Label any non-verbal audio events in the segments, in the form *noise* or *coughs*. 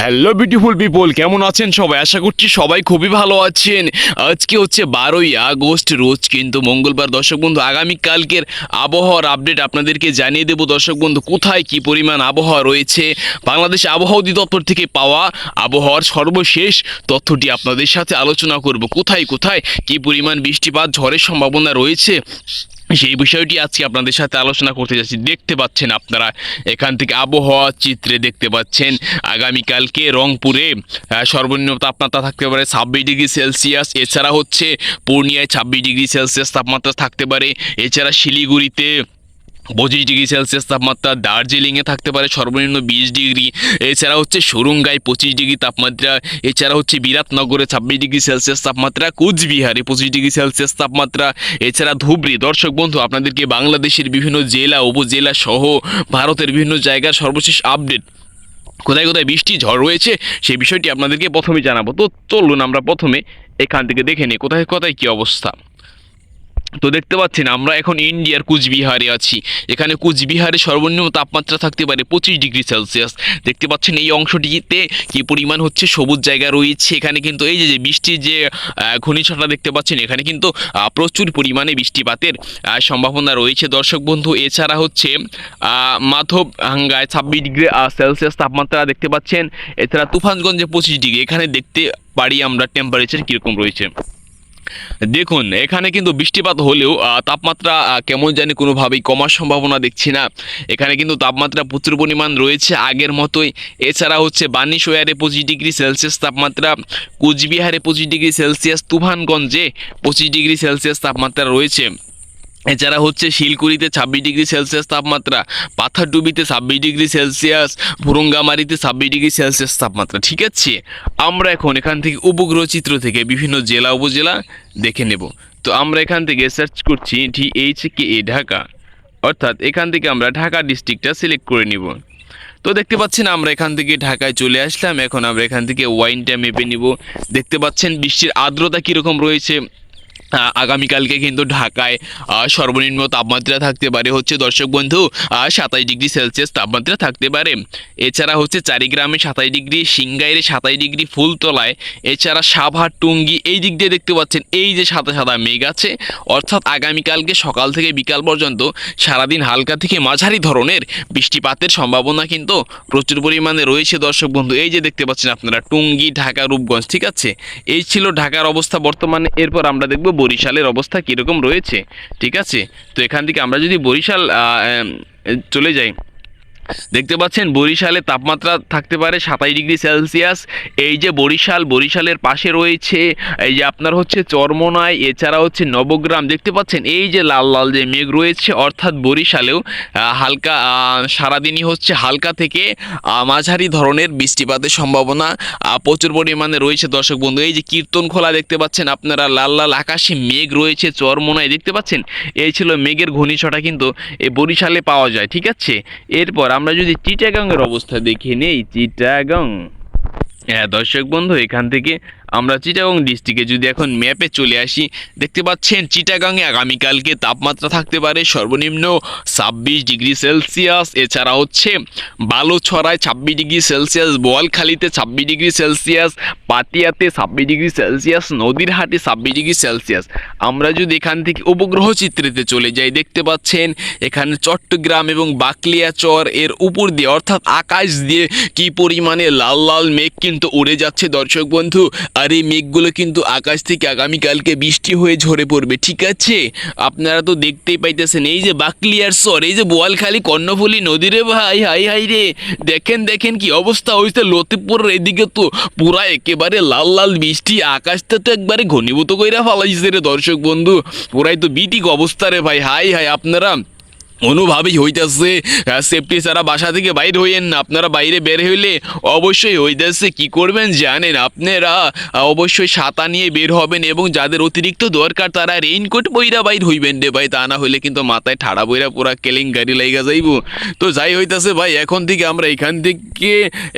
Hello beautiful people কেমন আছেন সবাই? আশা করছি সবাই খুবই ভালো আছেন। আজকে হচ্ছে বারোই আগস্ট, রোজ কিন্তু মঙ্গলবার। দর্শক বন্ধু আগামীকালকের আবহাওয়ার আপডেট আপনাদেরকে জানিয়ে দেবো। দর্শক বন্ধু, কোথায় কি পরিমাণ আবহাওয়া রয়েছে? বাংলাদেশ আবহাওয়া অধিদপ্তর থেকে পাওয়া আবহাওয়ার সর্বশেষ তথ্যটি আপনাদের সাথে আলোচনা করব। কোথায় কোথায় কি পরিমাণ বৃষ্টিপাত, ঝড়ের সম্ভাবনা রয়েছে? সেই বিষয়টি আজকে আপনাদের সাথে আলোচনা করতে যাচ্ছি। দেখতে পাচ্ছেন আপনারা, এখান থেকে আবহাওয়া চিত্রে দেখতে পাচ্ছেন, আগামীকালকে রংপুরে সর্বনিম্ন তাপমাত্রা থাকতে পারে ছাব্বিশ ডিগ্রি সেলসিয়াস, এছাড়া হচ্ছে পূর্ণিয়ায় ছাব্বিশ ডিগ্রি সেলসিয়াস তাপমাত্রা থাকতে পারে, এছাড়া শিলিগুড়িতে পঁচিশ ডিগ্রি সেলসিয়াস তাপমাত্রা দার্জিলিংয়ে থাকতে পারে, সর্বনিম্ন বিশ ডিগ্রি। এছাড়া হচ্ছে সুরঙ্গায় পঁচিশ ডিগ্রি তাপমাত্রা, এছাড়া হচ্ছে বিরাটনগরে ছাব্বিশ ডিগ্রি সেলসিয়াস তাপমাত্রা, কুচবিহারে পঁচিশ ডিগ্রি সেলসিয়াস তাপমাত্রা, এছাড়া ধুবড়ি। দর্শক বন্ধু, আপনাদেরকে বাংলাদেশের বিভিন্ন জেলা, উপজেলা সহ ভারতের বিভিন্ন জায়গার সর্বশেষ আপডেট। কোথায় কোথায় বৃষ্টি, ঝড় রয়েছে সেই বিষয়টি আপনাদেরকে প্রথমে জানাব। তো চলুন আমরা প্রথমে এখান থেকে দেখে নিই, কোথায় কোথায় কী অবস্থা। তো দেখতে পাচ্ছেন, আমরা এখন ইন্ডিয়ার কুচবিহারে আছি। এখানে কুচবিহারে সর্বনিম্ন তাপমাত্রা থাকতে পারে পঁচিশ ডিগ্রি সেলসিয়াস। দেখতে পাচ্ছেন এই অংশটিতে কি পরিমাণ হচ্ছে সবুজ জায়গা রয়েছে। এখানে কিন্তু এই যে বৃষ্টির যে ঘূর্ণিঝড়টা দেখতে পাচ্ছেন, এখানে কিন্তু প্রচুর পরিমাণে বৃষ্টিপাতের সম্ভাবনা রয়েছে। দর্শক বন্ধু, এছাড়া হচ্ছে মাধব হাঙ্গায় ছাব্বিশ ডিগ্রি সেলসিয়াস তাপমাত্রা দেখতে পাচ্ছেন। এছাড়া তুফানগঞ্জে পঁচিশ ডিগ্রি। এখানে দেখতে পারি আমরা টেম্পারেচার কীরকম রয়েছে। দেখুন, এখানে কিন্তু বৃষ্টিপাত হলেও তাপমাত্রা কেমন জানি কোনোভাবেই কমার সম্ভাবনা দেখছি না। এখানে কিন্তু তাপমাত্রা প্রচুর পরিমাণ রয়েছে আগের মতোই। এছাড়া হচ্ছে বানিশোয়ারে পঁচিশ ডিগ্রি সেলসিয়াস তাপমাত্রা, কুচবিহারে পঁচিশ ডিগ্রি সেলসিয়াস, তুফানগঞ্জে পঁচিশ ডিগ্রি সেলসিয়াস তাপমাত্রা রয়েছে। এছাড়া হচ্ছে শিলকুড়িতে ছাব্বিশ ডিগ্রি সেলসিয়াস তাপমাত্রা, পাথারডুবিতে ছাব্বিশ ডিগ্রি সেলসিয়াস ভুরুঙ্গামারিতে ছাব্বিশ ডিগ্রি সেলসিয়াস তাপমাত্রা, ঠিক আছে? আমরা এখন এখান থেকে উপগ্রহ চিত্র থেকে বিভিন্ন জেলা, উপজেলা দেখে নেব। তো আমরা এখান থেকে সার্চ করছি টি এইচ কে এ ঢাকা। অর্থাৎ এখান থেকে আমরা ঢাকা ডিস্ট্রিক্টটা সিলেক্ট করে নিব। তো দেখতে পাচ্ছেন, আমরা এখান থেকে ঢাকায় চলে আসলাম। এখন আমরা এখান থেকে ওয়াইনটা মেপে নিব। দেখতে পাচ্ছেন বৃষ্টির আর্দ্রতা কীরকম রয়েছে? আগামীকালকে কিন্তু ঢাকায় সর্বনিম্ন তাপমাত্রা থাকতে পারে হচ্ছে দর্শক বন্ধু সাতাশ ডিগ্রি সেলসিয়াস তাপমাত্রা থাকতে পারে। এছাড়া হচ্ছে চারিগ্রামে সাতাশ ডিগ্রি সিংগাইরে সাতাশ ডিগ্রি ফুলতলায়। এছাড়া সাভার, টুঙ্গি এই দিক দিয়ে দেখতে পাচ্ছেন, এই যে সাদা সাদা মেঘ আছে। অর্থাৎ আগামীকালকে সকাল থেকে বিকাল পর্যন্ত সারাদিন হালকা থেকে মাঝারি ধরনের বৃষ্টিপাতের সম্ভাবনা কিন্তু প্রচুর পরিমাণে রয়েছে দর্শক বন্ধু। এই যে দেখতে পাচ্ছেন আপনারা, টুঙ্গি, ঢাকা, রূপগঞ্জ, ঠিক আছে? এই ছিল ঢাকার অবস্থা বর্তমানে। এরপর আমরা দেখব বরিশালের অবস্থা কীরকম রয়েছে? ঠিক আছে? তো এখান থেকে আমরা যদি বরিশাল চলে যাই। দেখতে পাচ্ছেন বরিশালে তাপমাত্রা থাকতে পারে সাতাশ ডিগ্রি সেলসিয়াস। এই যে বরিশাল, বরিশালের পাশে রয়েছে, এই যে আপনার হচ্ছে চরমনায় এছাড়া হচ্ছে নবগ্রাম। দেখতে পাচ্ছেন, এই যে লাল লাল যে মেঘ রয়েছে, অর্থাৎ বরিশালেও হালকা সারাদিনই হচ্ছে হালকা থেকে মাঝারি ধরনের বৃষ্টিপাতের সম্ভাবনা প্রচুর পরিমাণে রয়েছে দর্শক বন্ধু। এই যে কীর্তন খোলা দেখতে পাচ্ছেন আপনারা, লাল লাল আকাশে মেঘ রয়েছে চরমনায় দেখতে পাচ্ছেন, এই ছিল মেঘের ঘূর্ণিঝড়টা কিন্তু এই বরিশালে পাওয়া যায়, ঠিক আছে? এরপর আমরা যদি চিটাগাংয়ের অবস্থা দেখে নেই চিটাগাং। হ্যাঁ দর্শক বন্ধু এখান থেকে আমরা চিটাগং ডিস্ট্রিক্টে যদি এখন ম্যাপে চলে আসি, দেখতে পাচ্ছেন চিটাগাংয়ে আগামীকালকে তাপমাত্রা থাকতে পারে সর্বনিম্ন ছাব্বিশ ডিগ্রি সেলসিয়াস। এছাড়া হচ্ছে বালুছড়ায় ছাব্বিশ ডিগ্রি সেলসিয়াস, বোয়ালখালীতে ছাব্বিশ ডিগ্রি সেলসিয়াস পাতিয়াতে ছাব্বিশ ডিগ্রি সেলসিয়াস, নদীরহাটে ছাব্বিশ ডিগ্রি সেলসিয়াস। আমরা যদি এখান থেকে উপগ্রহ চিত্রেতে চলে যাই, দেখতে পাচ্ছেন এখানে চট্টগ্রাম এবং বাকলিয়াচর এর উপর দিয়ে, অর্থাৎ আকাশ দিয়ে কি পরিমাণে লাল লাল মেঘ কিন্তু উড়ে যাচ্ছে। দর্শক বন্ধু আর এই মেঘগুলো কিন্তু আকাশ থেকে আগামীকালকে বৃষ্টি হয়ে ঝরে পড়বে, ঠিক আছে? আপনারা তো দেখতেই পাইতেছেন, এই যে বাকলিয়ার সর এই যে বোয়ালখালী কর্ণফুলী নদীরে ভাই, হাই হাই রে। দেখেন দেখেন কি অবস্থা হয়েছে লতিপুরের এদিকে তো পুরা একেবারে লাল লাল বৃষ্টি, আকাশটা তো একবারে ঘনীভূত কইরা ফালাইছে রে দর্শক বন্ধু। পুরাই তো বিটিক অবস্থা রে ভাই, হাই হাই, আপনারা। অনুভাবেই হইতেছে সেফটি ছাড়া বাসা থেকে বাইরে হইয়েন আপনারা বাইরে বের হইলে অবশ্যই হইতেছে। কি করবেন জানেন আপনারা? অবশ্যই ছাতা নিয়ে বের হবেন এবং যাদের অতিরিক্ত দরকার তারা রেইনকোট বইরা বাইর হইবেন রে ভাই। তা না হইলে কিন্তু মাথায় ঠাড়া বইরা পুরা কেলিং গাড়ি লাইগা যাইব। তো যাই হইতাছে ভাই, এখন থেকে আমরা এখান থেকে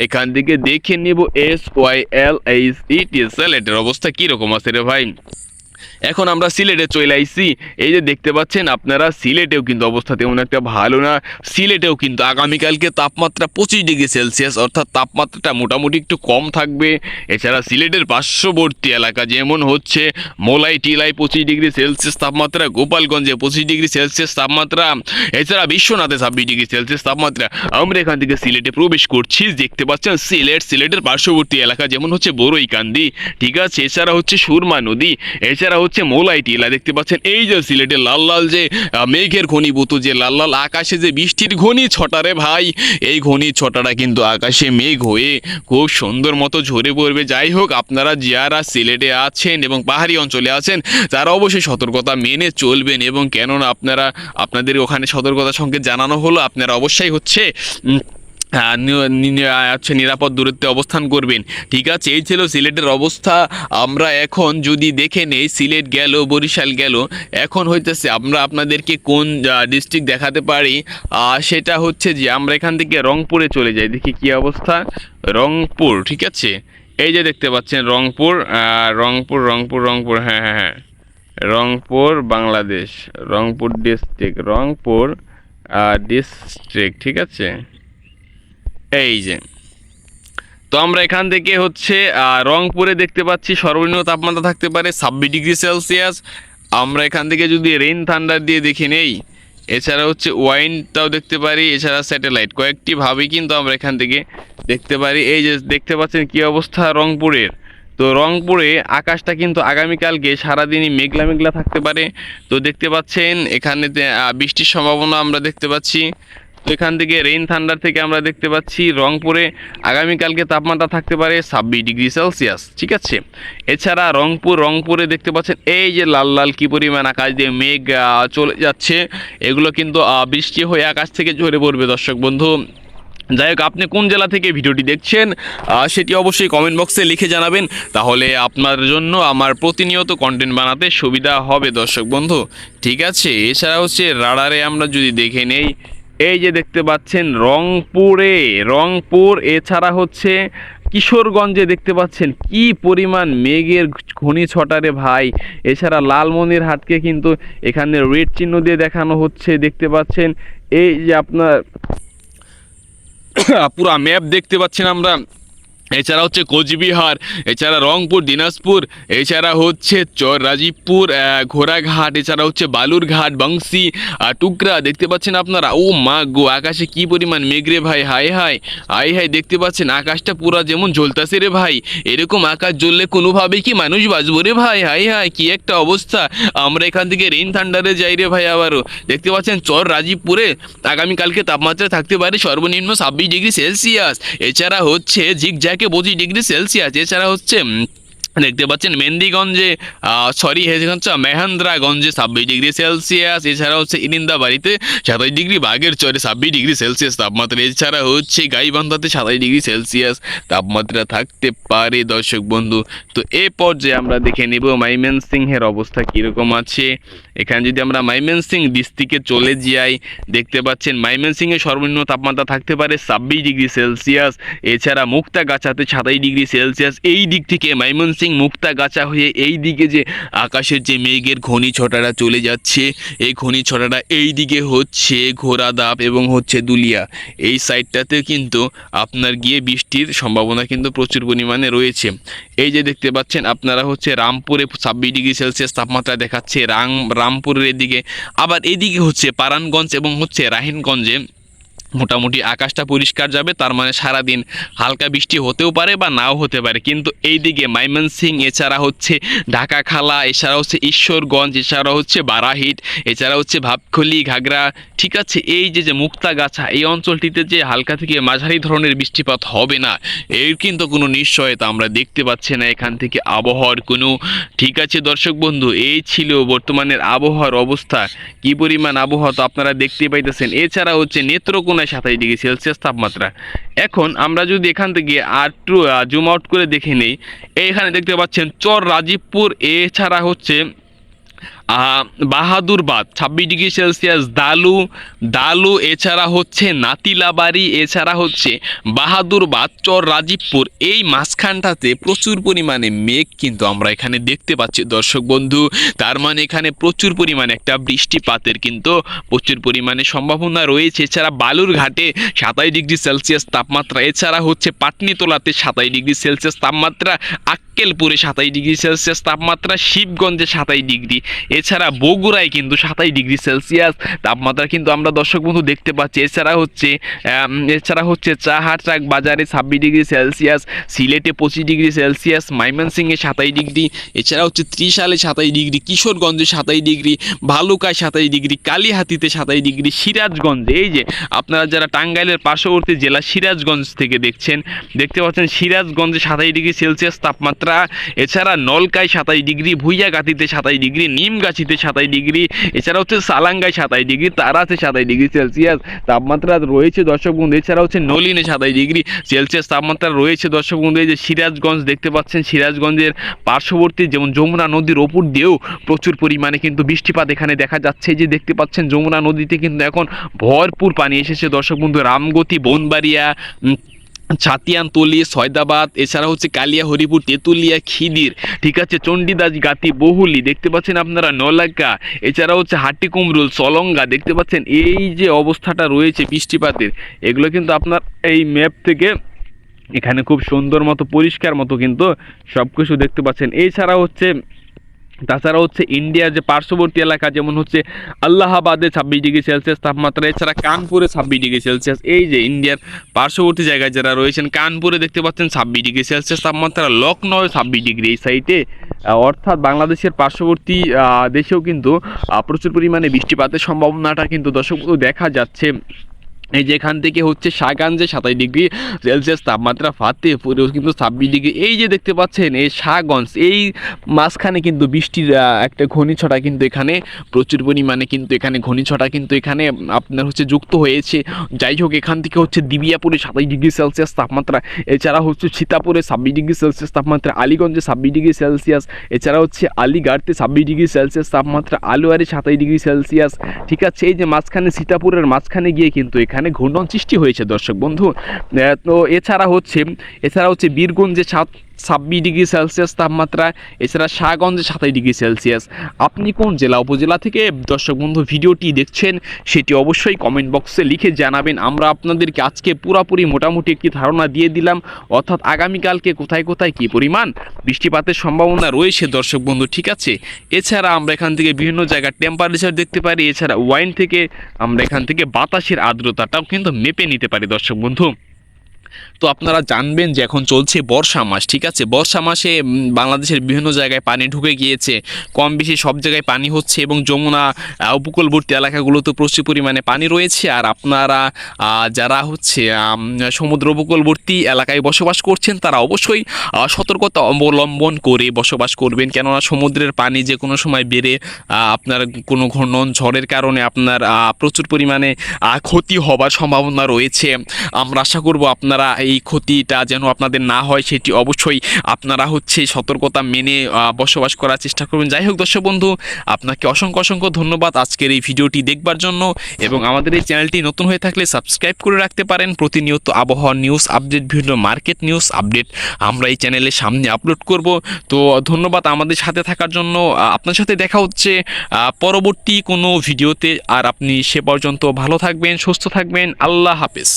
এখান থেকে দেখে নিব S Y L H E T S L এটার অবস্থা কীরকম আছে রে ভাই? এখন আমরা সিলেটে চলে আইছি। এই যে দেখতে পাচ্ছেন, আপনারা সিলেটেও কিন্তু অবস্থা তেমন একটা ভালো না। সিলেটেও কিন্তু আগামীকালকে তাপমাত্রা পঁচিশ ডিগ্রি সেলসিয়াস, অর্থাৎ তাপমাত্রাটা মোটামুটি একটু কম থাকবে। এছাড়া সিলেটের পার্শ্ববর্তী এলাকা যেমন হচ্ছে, মোলাই, টিলাই পঁচিশ ডিগ্রি সেলসিয়াস তাপমাত্রা, গোপালগঞ্জে পঁচিশ ডিগ্রি সেলসিয়াস তাপমাত্রা, এছাড়া বিশ্বনাথে ছাব্বিশ ডিগ্রি সেলসিয়াস তাপমাত্রা। আমরা এখান থেকে সিলেটে প্রবেশ করছি। দেখতে পাচ্ছেন, সিলেট, সিলেটের পার্শ্ববর্তী এলাকা যেমন হচ্ছে বড়ইকান্দি, ঠিক আছে? এছাড়া হচ্ছে সুরমা নদী, এছাড়া হচ্ছে মোলাই টিলা দেখতে পাচ্ছেন এই যে সিলেটের লাল লাল যে মেঘের ঘনীভূত যে লাল লাল আকাশে যে বৃষ্টির ঘনি ছটারে ভাই, এই ঘনি ছটাটা কিন্তু আকাশে মেঘ হয়ে খুব সুন্দর মতো ঝরে পড়বে। যাই হোক, আপনারা যারা সিলেটে আছেন এবং পাহাড়ি অঞ্চলে আছেন, তারা অবশ্যই সতর্কতা মেনে চলবেন এবং কেননা আপনারা, আপনাদের ওখানে সতর্কতা সঙ্গে জানানো হলো, আপনারা অবশ্যই হচ্ছে হচ্ছে নিরাপদ দূরত্বে অবস্থান করবেন। ঠিক আছে, এই ছিল সিলেটের অবস্থা। আমরা এখন যদি দেখে নেই, সিলেট গেল, বরিশাল গেল, এখন হইতেছে আমরা আপনাদেরকে কোন ডিস্ট্রিক্ট দেখাতে পারি? সেটা হচ্ছে যে আমরা এখান থেকে রংপুরে চলে যাই। দেখি কি অবস্থা। রংপুর, ঠিক আছে? এই যে দেখতে পাচ্ছেন, রংপুর রংপুর রংপুর রংপুর হ্যাঁ হ্যাঁ হ্যাঁ। রংপুর, বাংলাদেশ। রংপুর ডিস্ট্রিক্ট রংপুর ডিস্ট্রিক্ট ঠিক আছে? এই যে। তো আমরা এখান থেকে হচ্ছে রংপুরে দেখতে পাচ্ছি সর্বনিম্ন তাপমাত্রা থাকতে পারে ছাব্বিশ ডিগ্রি সেলসিয়াস। আমরা এখান থেকে যদি রেইন থান্ডার দিয়ে দেখে নেই, এছাড়া হচ্ছে ওয়াইনটাও দেখতে পারি, এছাড়া স্যাটেলাইট কয়েকটি ভাবে কিন্তু আমরা এখান থেকে দেখতে পারি। এই যে দেখতে পাচ্ছেন কি অবস্থা রংপুরের। তো রংপুরে আকাশটা কিন্তু আগামীকালকে সারাদিনই মেঘলা মেঘলা থাকতে পারে। তো দেখতে পাচ্ছেন, এখানে বৃষ্টির সম্ভাবনা আমরা দেখতে পাচ্ছি। তো এখান থেকে রেইন থান্ডার থেকে আমরা দেখতে পাচ্ছি রংপুরে আগামীকালকে তাপমাত্রা থাকতে পারে ছাব্বিশ ডিগ্রি সেলসিয়াস, ঠিক আছে? এছাড়া রংপুর, রংপুরে দেখতে পাচ্ছেন এই যে লাল লাল কী পরিমাণ আকাশ দিয়ে মেঘ চলে যাচ্ছে। এগুলো কিন্তু বৃষ্টি হয়ে আকাশ থেকে ঝরে পড়বে দর্শক বন্ধু। যাই হোক, আপনি কোন জেলা থেকে ভিডিওটি দেখছেন সেটি অবশ্যই কমেন্ট বক্সে লিখে জানাবেন। তাহলে আপনার জন্য আমার প্রতিনিয়ত কন্টেন্ট বানাতে সুবিধা হবে দর্শক বন্ধু। ঠিক আছে? এছাড়া হচ্ছে রাডারে আমরা যদি দেখে নেই এই যে দেখতে পাচ্ছেন রংপুরে, রংপুর এছাড়া হচ্ছে কিশোরগঞ্জে দেখতে পাচ্ছেন কি পরিমাণ মেঘের ঘনি ছটারে ভাই। এছাড়া লালমনির হাটকে কিন্তু এখানে রেড চিহ্ন দিয়ে দেখানো হচ্ছে, দেখতে পাচ্ছেন। এই যে আপনার *coughs* পুরা ম্যাপ দেখতে পাচ্ছেন আমরা। এছাড়া হচ্ছে কোচবিহার, এছাড়া রংপুর, দিনাজপুর, এছাড়া হচ্ছে চর রাজীবপুর ঘোড়াঘাট, এছাড়া হচ্ছে বালুরঘাট, বংশী আর টুকরা, দেখতে পাচ্ছেন আপনারা? ও মা গো, আকাশে কি পরিমাণ মেঘরে ভাই হাই হাই হাই হাই দেখতে পাচ্ছেন আকাশটা পুরা যেমন জ্বলতাছে রে ভাই, এরকম আকাশ জ্বললে কোনোভাবেই কি মানুষ বাঁচবো রে ভাই হাই হাই কি একটা অবস্থা, আমরা এখান থেকে রেইন থান্ডারে যাই রে ভাই আবারও, দেখতে পাচ্ছেন চর রাজীবপুরে আগামীকালকে তাপমাত্রা থাকতে পারে সর্বনিম্ন ছাব্বিশ ডিগ্রি সেলসিয়াস, এছাড়া হচ্ছে পঁচিশ ডিগ্রি সেলসিয়াস এছাড়া হচ্ছে দেখতে পাচ্ছেন মেন্দিগঞ্জে সরি হচ্ছে মেহান্দ্রাগঞ্জে ছাব্বিশ ডিগ্রি সেলসিয়াস। এছাড়া হচ্ছে ইনিন্দাবাড়িতে সাতাশ ডিগ্রি বাঘের চরে ছাব্বিশ ডিগ্রি সেলসিয়াস তাপমাত্রা। এছাড়া হচ্ছে গাইবান্ধাতে সাতাশ ডিগ্রি সেলসিয়াস তাপমাত্রা থাকতে পারে দর্শক বন্ধু। তো এ পর্যায়ে আমরা দেখে নেব মাইমেন সিংহের অবস্থা কীরকম আছে। এখানে যদি আমরা ময়মনসিংহ ডিস্ট্রিক্টে চলে যাই, দেখতে পাচ্ছেন ময়মনসিংহে সর্বনিম্ন তাপমাত্রা থাকতে পারে ছাব্বিশ ডিগ্রি সেলসিয়াস। এছাড়া মুক্তাগাছাতে সাতাশ ডিগ্রি সেলসিয়াস। এই দিক থেকে ময়মনসিংহ মুক্তাগাছা হয়ে এই দিকে যে আকাশের যে মেঘের ঘূর্ণিঝড়টা চলে যাচ্ছে, এই ঘূর্ণিঝড়টা এই দিকে হচ্ছে ঘোড়াদাপ এবং হচ্ছে দুলিয়া। এই সাইডটাতে কিন্তু আপনার গিয়ে বৃষ্টির সম্ভাবনা কিন্তু প্রচুর পরিমাণে রয়েছে। এই যে দেখতে পাচ্ছেন, আপনারা হচ্ছে রামপুরে ছাব্বিশ ডিগ্রি সেলসিয়াস তাপমাত্রা দেখাচ্ছে রাম রামপুরের এদিকে, আবার এদিকে হচ্ছে পারানগঞ্জ এবং হচ্ছে রাহিনগঞ্জে মোটামুটি আকাশটা পরিষ্কার যাবে, তার মানে সারাদিন হালকা বৃষ্টি হতেও পারে বা নাও হতে পারে। কিন্তু এই এইদিকে মাইমনসিং এছাড়া হচ্ছে ঢাকা খালা এছাড়া হচ্ছে ঈশ্বরগঞ্জ, এছাড়া হচ্ছে বারাহিট, এছাড়া হচ্ছে ভাবখলি ঘাগরা ঠিক আছে? এই যে যে মুক্তাগাছা, এই অঞ্চলটিতে যে হালকা থেকে মাঝারি ধরনের বৃষ্টিপাত হবে না, এর কিন্তু কোনো নিশ্চয়তা আমরা দেখতে পাচ্ছি না এখান থেকে আবহাওয়ার কোনো। ঠিক আছে, দর্শক বন্ধু, এই ছিল বর্তমানের আবহাওয়ার অবস্থা। কি পরিমাণ আবহাওয়া তো আপনারা দেখতেই পাইতেছেন। এছাড়া হচ্ছে নেত্রকোনায় সাতাশ ডিগ্রি সেলসিয়াস তাপমাত্রা। এখন আমরা যদি এখান থেকে আর টু জুম আউট করে দেখে নিই, এইখানে দেখতে পাচ্ছেন চর রাজীবপুর, এছাড়া হচ্ছে বাহাদুরবাদ ছাব্বিশ ডিগ্রি সেলসিয়াস দালু দালু এছাড়া হচ্ছে নাতিলাবাড়ি, এছাড়া হচ্ছে বাহাদুরবাদ চর রাজীবপুর। এই মাঝখানটাতে প্রচুর পরিমাণে মেঘ কিন্তু আমরা এখানে দেখতে পাচ্ছি। দর্শক বন্ধু, তার মানে এখানে প্রচুর পরিমাণে একটা বৃষ্টিপাতের কিন্তু প্রচুর পরিমাণে সম্ভাবনা রয়েছে। এছাড়া বালুরঘাটে সাতাশ ডিগ্রি সেলসিয়াস তাপমাত্রা, এছাড়া হচ্ছে পাটনিতলাতে সাতাশ ডিগ্রি সেলসিয়াস তাপমাত্রা, আক্কেলপুরে সাতাশ ডিগ্রি সেলসিয়াস তাপমাত্রা, শিবগঞ্জে সাতাশ ডিগ্রি। এছাড়া বগুড়ায় কিন্তু সাতাশ ডিগ্রি সেলসিয়াস তাপমাত্রা কিন্তু আমরা দর্শক বন্ধু দেখতে পাচ্ছি। এছাড়া হচ্ছে এছাড়া হচ্ছে চাহাট্রাক বাজারে ছাব্বিশ ডিগ্রি সেলসিয়াস, সিলেটে পঁচিশ ডিগ্রি সেলসিয়াস, ময়মনসিংহে সাতাশ ডিগ্রি, এছাড়া হচ্ছে ত্রিশালে সাতাশ ডিগ্রি, কিশোরগঞ্জে সাতাশ ডিগ্রি, ভালুকায় সাতাশ ডিগ্রি, কালীহাতিতে সাতাশ ডিগ্রি, সিরাজগঞ্জে। এই যে আপনারা যারা টাঙ্গাইলের পার্শ্ববর্তী জেলা সিরাজগঞ্জ থেকে দেখছেন, দেখতে পাচ্ছেন সিরাজগঞ্জে সাতাশ ডিগ্রি সেলসিয়াস তাপমাত্রা, এছাড়া নলকায় সাতাশ ডিগ্রি ভুইয়াগাতিতে সাতাশ ডিগ্রি নিমগাছিতে সাতাশ ডিগ্রি, এছাড়া হচ্ছে সালাঙ্গায় সাতাশ ডিগ্রি, তারাতে সাতাশ ডিগ্রি সেলসিয়াস তাপমাত্রা রয়েছে দর্শক বন্ধু, এছাড়া হচ্ছে নলিনে সাতাশ ডিগ্রি সেলসিয়াস তাপমাত্রা রয়েছে দর্শক বন্ধু, এই যে সিরাজগঞ্জ দেখতে পাচ্ছেন, সিরাজগঞ্জের পার্শ্ববর্তী যেমন যমুনা নদীর ওপর দিয়েও প্রচুর পরিমাণে কিন্তু বৃষ্টিপাত এখানে দেখা যাচ্ছে যে দেখতে পাচ্ছেন যমুনা নদীতে কিন্তু এখন ভরপুর পানি এসেছে দর্শক বন্ধু, রামগতি, বনবাড়িয়া ছাতিয়ানতলি সয়দাবাদ, এছাড়া হচ্ছে কালিয়া, হরিপুর, তেঁতুলিয়া, খিদির, ঠিক আছে? চণ্ডীদাস গাতি, বহুলি, দেখতে পাচ্ছেন আপনারা নলাকা, এছাড়া হচ্ছে হাটি কুমরুল, সলঙ্গা, দেখতে পাচ্ছেন এই যে অবস্থাটা রয়েছে বৃষ্টিপাতের, এগুলো কিন্তু আপনার এই ম্যাপ থেকে এখানে খুব সুন্দর মতো, পরিষ্কার মতো কিন্তু সব কিছু দেখতে পাচ্ছেন। এছাড়া হচ্ছে তাছাড়া হচ্ছে ইন্ডিয়ার যে পার্শ্ববর্তী এলাকা, যেমন হচ্ছে আল্লাহাবাদে ছাব্বিশ ডিগ্রি সেলসিয়াস তাপমাত্রা, এছাড়া কানপুরে ছাব্বিশ ডিগ্রি সেলসিয়াস। এই যে ইন্ডিয়ার পার্শ্ববর্তী জায়গায় যারা রয়েছেন, কানপুরে দেখতে পাচ্ছেন ছাব্বিশ ডিগ্রি সেলসিয়াস তাপমাত্রা লখনৌ ছাব্বিশ ডিগ্রি এই সাইটে অর্থাৎ বাংলাদেশের পার্শ্ববর্তী দেশেও কিন্তু প্রচুর পরিমাণে বৃষ্টিপাতের সম্ভাবনাটা কিন্তু দর্শক, দেখা যাচ্ছে। এই যে এখান থেকে হচ্ছে শাহগঞ্জে সাতাশ ডিগ্রি সেলসিয়াস তাপমাত্রা ফাতেপুরেও কিন্তু ছাব্বিশ ডিগ্রি। এই যে দেখতে পাচ্ছেন, এই শাহগঞ্জ এই মাঝখানে কিন্তু বৃষ্টির একটা ঘূর্ণিঝড়া কিন্তু এখানে, প্রচুর পরিমাণে কিন্তু এখানে ঘূর্ণিঝড়া কিন্তু এখানে আপনার হচ্ছে যুক্ত হয়েছে। যাই হোক, এখান থেকে হচ্ছে দিবিয়াপুরে সাতাশ ডিগ্রি সেলসিয়াস তাপমাত্রা, এছাড়া হচ্ছে সীতাপুরে ছাব্বিশ ডিগ্রি সেলসিয়াস তাপমাত্রা, আলিগঞ্জে ছাব্বিশ ডিগ্রি সেলসিয়াস, এছাড়া হচ্ছে আলিগড়তে ছাব্বিশ ডিগ্রি সেলসিয়াস তাপমাত্রা, আলোয়ারে সাতাশ ডিগ্রি সেলসিয়াস, ঠিক আছে? এই যে মাঝখানে, সীতাপুরের মাঝখানে গিয়ে কিন্তু এখানে ঘূর্ণন সৃষ্টি হয়েছে দর্শক বন্ধু। তো এছাড়া হচ্ছে এছাড়া হচ্ছে বীরগঞ্জে সাত ছাব্বিশ ডিগ্রি সেলসিয়াস তাপমাত্রা, এছাড়া শাহগঞ্জে সাতাশ ডিগ্রি সেলসিয়াস। আপনি কোন জেলা উপজেলা থেকে? দর্শক বন্ধু, ভিডিওটি দেখছেন, সেটি অবশ্যই কমেন্ট বক্সে লিখে জানাবেন। আমরা আপনাদেরকে আজকে পুরোপুরি মোটামুটি একটি ধারণা দিয়ে দিলাম, অর্থাৎ আগামীকালকে কোথায় কোথায় কী পরিমাণ বৃষ্টিপাতের সম্ভাবনা রয়েছে, দর্শক বন্ধু, ঠিক আছে? এছাড়া আমরা এখান থেকে বিভিন্ন জায়গার টেম্পারেচার দেখতে পারি, এছাড়া ওয়াইন থেকে, আমরা এখান থেকে বাতাসের আর্দ্রতাটাও কিন্তু মেপে নিতে পারি, দর্শক বন্ধু। তো আপনারা জানবেন যে এখন চলছে বর্ষা মাস, ঠিক আছে? বর্ষা মাসে বাংলাদেশের বিভিন্ন জায়গায় পানি ঢুকে গিয়েছে কম বেশি সব জায়গায় পানি হচ্ছে এবং যমুনা উপকূলবর্তী এলাকাগুলোতে প্রচুর পরিমাণে পানি রয়েছে আর আপনারা যারা হচ্ছে সমুদ্র উপকূলবর্তী এলাকায় বসবাস করছেন, তারা অবশ্যই সতর্কতা অবলম্বন করে বসবাস করবেন। কেননা সমুদ্রের পানি যে কোনো সময় বেড়ে আপনার কোনো ঘূর্ণন, ঝড়ের কারণে আপনার প্রচুর পরিমাণে ক্ষতি হবার সম্ভাবনা রয়েছে। আমরা আশা করব আপনারা এই ক্ষতিটা যেন আপনাদের না হয়, সেটি অবশ্যই আপনারা হচ্ছে সতর্কতা মেনে বসবাস করার চেষ্টা করবেন। যাই হোক দর্শক বন্ধু, আপনাকে অসংখ্য অসংখ্য ধন্যবাদ আজকের এই ভিডিওটি দেখবার জন্য এবং আমাদের এই চ্যানেলটি নতুন হয়ে থাকলে সাবস্ক্রাইব করে রাখতে পারেন। প্রতিনিয়ত আবহাওয়া নিউজ আপডেট, বিভিন্ন মার্কেট নিউজ আপডেট আমরা এই চ্যানেলের সামনে আপলোড করব। তো ধন্যবাদ আমাদের সাথে থাকার জন্য। আপনার সাথে দেখা হচ্ছে পরবর্তী কোনো ভিডিওতে। আর আপনি সে পর্যন্ত ভালো থাকবেন, সুস্থ থাকবেন। আল্লাহ হাফেজ।